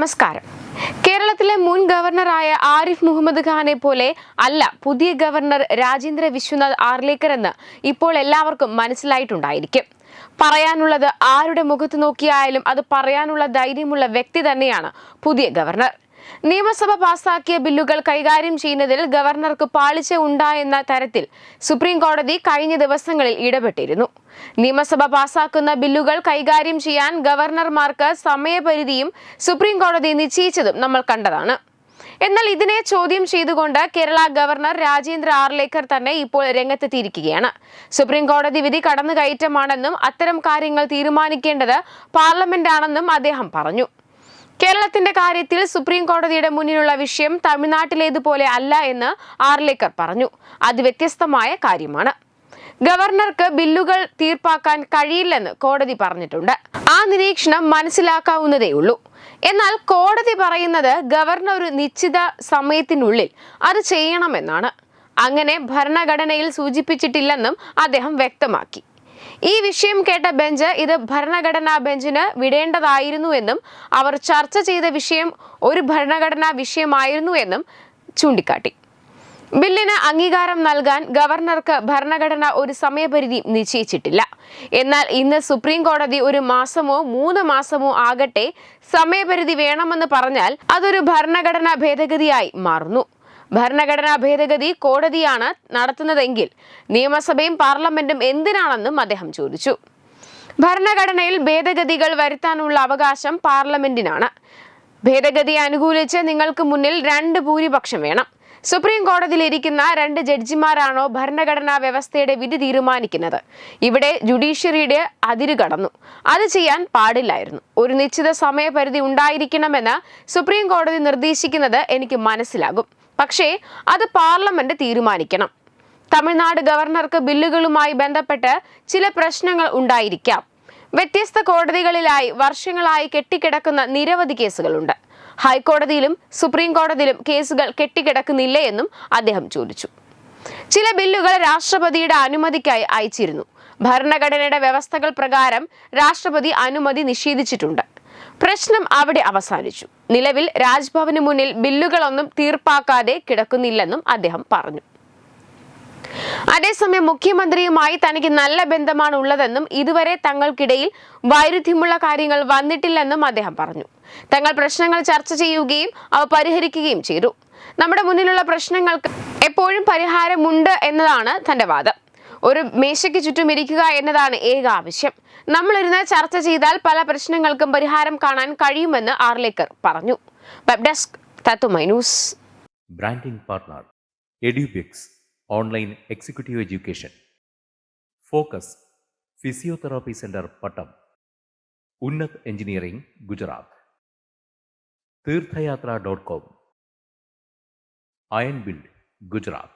നമസ്കാരം. കേരളത്തിലെ മുൻ ഗവർണറായ ആരിഫ് മുഹമ്മദ് ഖാനെ പോലെ അല്ല പുതിയ ഗവർണർ രാജേന്ദ്ര വിശ്വനാഥ് ആർലേക്കർ എന്ന് ഇപ്പോൾ എല്ലാവർക്കും മനസ്സിലായിട്ടുണ്ടായിരിക്കും. പറയാനുള്ളത് ആരുടെ മുഖത്ത് നോക്കിയായാലും അത് പറയാനുള്ള ധൈര്യമുള്ള വ്യക്തി തന്നെയാണ് പുതിയ ഗവർണർ. നിയമസഭ പാസാക്കിയ ബില്ലുകൾ കൈകാര്യം ചെയ്യുന്നതിൽ ഗവർണർക്ക് പാളിച്ച ഉണ്ടായെന്ന തരത്തിൽ സുപ്രീം കോടതി കഴിഞ്ഞ ദിവസങ്ങളിൽ ഇടപെട്ടിരുന്നു. നിയമസഭ പാസാക്കുന്ന ബില്ലുകൾ കൈകാര്യം ചെയ്യാൻ ഗവർണർമാർക്ക് സമയപരിധിയും സുപ്രീം കോടതി നിശ്ചയിച്ചതും നമ്മൾ കണ്ടതാണ്. എന്നാൽ ഇതിനെ ചോദ്യം ചെയ്തുകൊണ്ട് കേരള ഗവർണർ രാജേന്ദ്ര ആർലേക്കർ തന്നെ ഇപ്പോൾ രംഗത്തെത്തിയിരിക്കുകയാണ്. സുപ്രീം കോടതി വിധി കടന്നുകയറ്റമാണെന്നും അത്തരം കാര്യങ്ങൾ തീരുമാനിക്കേണ്ടത് പാർലമെന്റാണെന്നും അദ്ദേഹം പറഞ്ഞു. കേരളത്തിന്റെ കാര്യത്തിൽ സുപ്രീം കോടതിയുടെ മുന്നിലുള്ള വിഷയം തമിഴ്നാട്ടിലേതുപോലെ അല്ല എന്ന് ആർലേക്കർ പറഞ്ഞു. അത് വ്യത്യസ്തമായ കാര്യമാണ്. ഗവർണർക്ക് ബില്ലുകൾ തീർപ്പാക്കാൻ കഴിയില്ലെന്ന് കോടതി പറഞ്ഞിട്ടുണ്ട്. ആ നിരീക്ഷണം മനസ്സിലാക്കാവുന്നതേയുള്ളൂ എന്നാൽ കോടതി പറയുന്നത് ഗവർണർ ഒരു നിശ്ചിത സമയത്തിനുള്ളിൽ അത് ചെയ്യണമെന്നാണ്. അങ്ങനെ ഭരണഘടനയിൽ സൂചിപ്പിച്ചിട്ടില്ലെന്നും അദ്ദേഹം വ്യക്തമാക്കി. ഈ വിഷയം കേട്ട ബെഞ്ച് ഇത് ഭരണഘടനാ ബെഞ്ചിന് വിടേണ്ടതായിരുന്നു എന്നും അവർ ചർച്ച ചെയ്ത വിഷയം ഒരു ഭരണഘടനാ വിഷയമായിരുന്നു എന്നും ചൂണ്ടിക്കാട്ടി. ബില്ലിന് അംഗീകാരം നൽകാൻ ഗവർണർക്ക് ഭരണഘടന ഒരു സമയപരിധി നിശ്ചയിച്ചിട്ടില്ല. എന്നാൽ ഇന്ന് സുപ്രീം കോടതി ഒരു മാസമോ മൂന്ന് മാസമോ ആകട്ടെ സമയപരിധി വേണമെന്ന് പറഞ്ഞാൽ അതൊരു ഭരണഘടനാ ഭേദഗതിയായി മാറുന്നു. ഭരണഘടനാ ഭേദഗതി കോടതിയാണ് നടത്തുന്നതെങ്കിൽ നിയമസഭയും പാർലമെന്റും എന്തിനാണെന്നും അദ്ദേഹം ചോദിച്ചു. ഭരണഘടനയിൽ ഭേദഗതികൾ വരുത്താനുള്ള അവകാശം പാർലമെന്റിനാണ്. ഭേദഗതി അനുകൂലിച്ച് നിങ്ങൾക്ക് മുന്നിൽ രണ്ട് ഭൂരിപക്ഷം വേണം. സുപ്രീം കോടതിയിൽ ഇരിക്കുന്ന രണ്ട് ജഡ്ജിമാരാണോ ഭരണഘടനാ വ്യവസ്ഥയുടെ വിധി തീരുമാനിക്കുന്നത്? ഇവിടെ ജുഡീഷ്യറിയുടെ അതിര് കടന്നു. അത് ചെയ്യാൻ പാടില്ലായിരുന്നു. ഒരു നിശ്ചിത സമയപരിധി ഉണ്ടായിരിക്കണമെന്ന് സുപ്രീം കോടതി നിർദ്ദേശിക്കുന്നത് എനിക്ക് മനസ്സിലാകും. പക്ഷേ അത് പാർലമെന്റ് തീരുമാനിക്കണം. തമിഴ്നാട് ഗവർണർക്ക് ബില്ലുകളുമായി ബന്ധപ്പെട്ട് ചില പ്രശ്നങ്ങൾ ഉണ്ടായിരിക്കാം. വ്യത്യസ്ത കോടതികളിലായി വർഷങ്ങളായി കെട്ടിക്കിടക്കുന്ന നിരവധി കേസുകളുണ്ട്. ഹൈക്കോടതിയിലും സുപ്രീം കോടതിയിലും കേസുകൾ കെട്ടിക്കിടക്കുന്നില്ല എന്നും അദ്ദേഹം ചോദിച്ചു. ചില ബില്ലുകൾ രാഷ്ട്രപതിയുടെ അനുമതിക്കായി അയച്ചിരുന്നു. ഭരണഘടനയുടെ വ്യവസ്ഥകൾ പ്രകാരം രാഷ്ട്രപതി അനുമതി നിഷേധിച്ചിട്ടുണ്ട്. പ്രശ്നം അവിടെ അവസാനിച്ചു. നിലവിൽ രാജ്ഭവന് മുന്നിൽ ബില്ലുകളൊന്നും തീർപ്പാക്കാതെ കിടക്കുന്നില്ലെന്നും അദ്ദേഹം പറഞ്ഞു. അതേസമയം മുഖ്യമന്ത്രിയുമായി തനിക്ക് നല്ല ബന്ധമാണ് ഉള്ളതെന്നും ഇതുവരെ തങ്ങൾക്കിടയിൽ വൈരുദ്ധ്യമുള്ള കാര്യങ്ങൾ വന്നിട്ടില്ലെന്നും അദ്ദേഹം പറഞ്ഞു. തങ്ങൾ പ്രശ്നങ്ങൾ ചർച്ച ചെയ്യുകയും അവ പരിഹരിക്കുകയും ചെയ്തു. നമ്മുടെ മുന്നിലുള്ള പ്രശ്നങ്ങൾക്ക് എപ്പോഴും പരിഹാരമുണ്ട് എന്നതാണ് തന്റെ വാദം. ഒരു മേശയ്ക്ക് ചുറ്റും ഇരിക്കുക എന്നതാണ് ഏക ആവശ്യം. നമ്മളിരുന്ന് ചർച്ച ചെയ്താൽ പല പ്രശ്നങ്ങൾക്കും പരിഹാരം കാണാൻ കഴിയുമെന്ന് ആർലേക്കർ പറഞ്ഞു. വെബ് ഡെസ്ക് തത്തുമൈ news branding partner Edubix online executive education focus physiotherapy centre Pattom Unnath engineering Gujarat Theerthayathra dot com iron build Gujarat